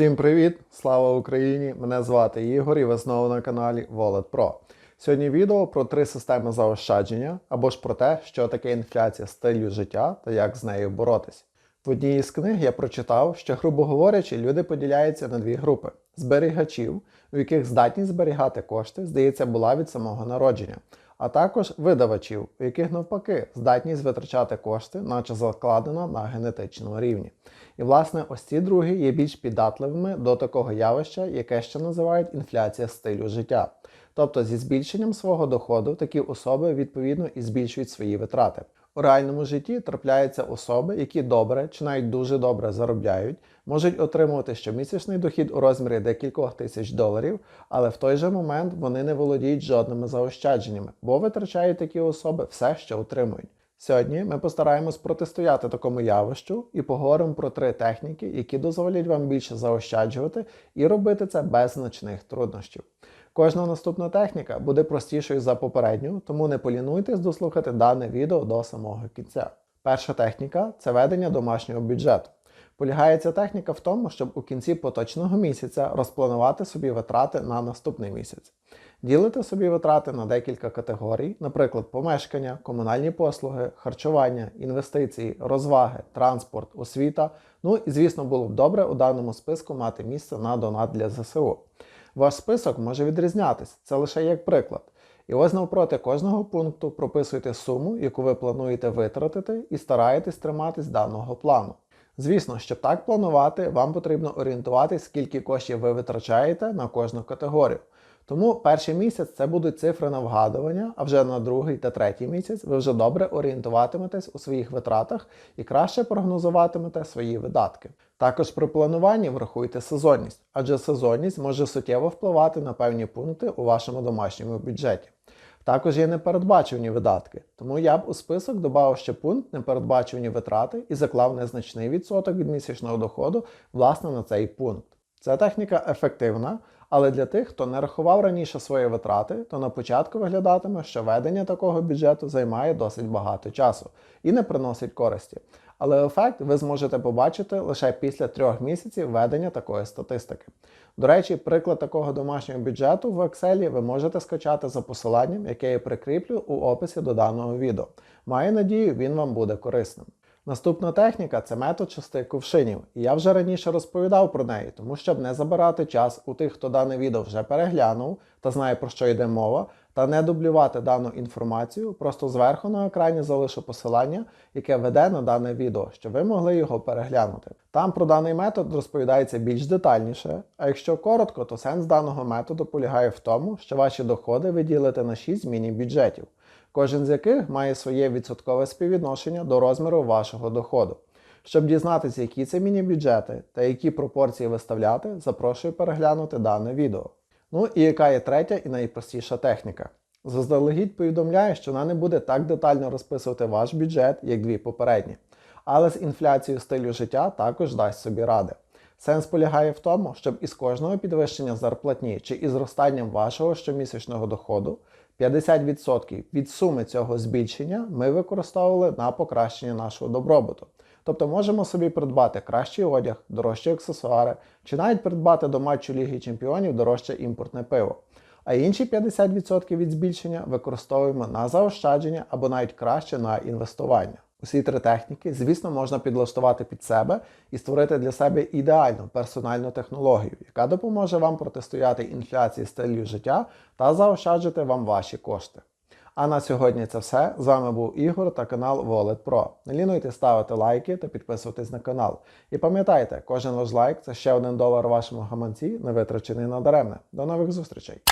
Всім привіт! Слава Україні! Мене звати Ігор і ви знову на каналі Wallet Pro. Сьогодні відео про три системи заощадження або ж про те, що таке інфляція стилю життя та як з нею боротись. В одній із книг я прочитав, що, грубо говорячи, люди поділяються на дві групи: зберігачів, у яких здатність зберігати кошти, здається, була від самого народження, а також видавачів, у яких навпаки здатність витрачати кошти, наче закладена на генетичному рівні. І власне ось ці другі є більш піддатливими до такого явища, яке ще називають інфляція стилю життя. Тобто зі збільшенням свого доходу такі особи відповідно і збільшують свої витрати. У реальному житті трапляються особи, які добре чи навіть дуже добре заробляють, можуть отримувати щомісячний дохід у розмірі декількох тисяч доларів, але в той же момент вони не володіють жодними заощадженнями, бо витрачають такі особи все, що отримують. Сьогодні ми постараємось протистояти такому явищу і поговоримо про три техніки, які дозволять вам більше заощаджувати і робити це без значних труднощів. Кожна наступна техніка буде простішою за попередню, тому не полінуйтесь дослухати дане відео до самого кінця. Перша техніка це ведення домашнього бюджету. Полягає ця техніка в тому, щоб у кінці поточного місяця розпланувати собі витрати на наступний місяць. Ділите собі витрати на декілька категорій, наприклад, помешкання, комунальні послуги, харчування, інвестиції, розваги, транспорт, освіта. Ну і звісно, було б добре у даному списку мати місце на донат для ЗСУ. Ваш список може відрізнятись, це лише як приклад. І ось навпроти кожного пункту прописуйте суму, яку ви плануєте витратити, і стараєтесь триматись даного плану. Звісно, щоб так планувати, вам потрібно орієнтуватись, скільки коштів ви витрачаєте на кожну категорію. Тому перший місяць це будуть цифри на вгадування, а вже на другий та третій місяць ви вже добре орієнтуватиметесь у своїх витратах і краще прогнозуватимете свої видатки. Також при плануванні врахуйте сезонність, адже сезонність може суттєво впливати на певні пункти у вашому домашньому бюджеті. Також є непередбачувані видатки, тому я б у список додав ще пункт непередбачувані витрати і заклав незначний відсоток від місячного доходу власне на цей пункт. Ця техніка ефективна, але для тих, хто не рахував раніше свої витрати, то на початку виглядатиме, що ведення такого бюджету займає досить багато часу і не приносить користі. Але ефект ви зможете побачити лише після трьох місяців ведення такої статистики. До речі, приклад такого домашнього бюджету в Excel ви можете скачати за посиланням, яке я прикріплю у описі до даного відео. Маю надію, він вам буде корисним. Наступна техніка це метод шести кувшинів, і я вже раніше розповідав про неї, тому щоб не забирати час у тих, хто дане відео вже переглянув та знає про що йде мова, та не дублювати дану інформацію, просто зверху на екрані залишу посилання, яке веде на дане відео, щоб ви могли його переглянути. Там про даний метод розповідається більш детальніше, а якщо коротко, то сенс даного методу полягає в тому, що ваші доходи ви ділите на 6 міні-бюджетів кожен з яких має своє відсоткове співвідношення до розміру вашого доходу. Щоб дізнатися, які це міні-бюджети та які пропорції виставляти, запрошую переглянути дане відео. Ну і яка є третя і найпростіша техніка. Заздалегідь повідомляю, що вона не буде так детально розписувати ваш бюджет, як дві попередні. Але з інфляцією стилю життя також дасть собі ради. Сенс полягає в тому, щоб із кожного підвищення зарплатні чи із зростанням вашого щомісячного доходу 50% від суми цього збільшення ми використовували на покращення нашого добробуту. Тобто можемо собі придбати кращий одяг, дорожчі аксесуари, чи навіть придбати до матчу Ліги Чемпіонів дорожче імпортне пиво. А інші 50% від збільшення використовуємо на заощадження або навіть краще на інвестування. Усі три техніки, звісно, можна підлаштувати під себе і створити для себе ідеальну персональну технологію, яка допоможе вам протистояти інфляції стилю життя та заощаджити вам ваші кошти. А на сьогодні це все. З вами був Ігор та канал Wallet Pro. Не лінуйте ставити лайки та підписуватись на канал. І пам'ятайте, кожен ваш лайк це ще один долар вашому гаманці, не витрачений надаремне. До нових зустрічей!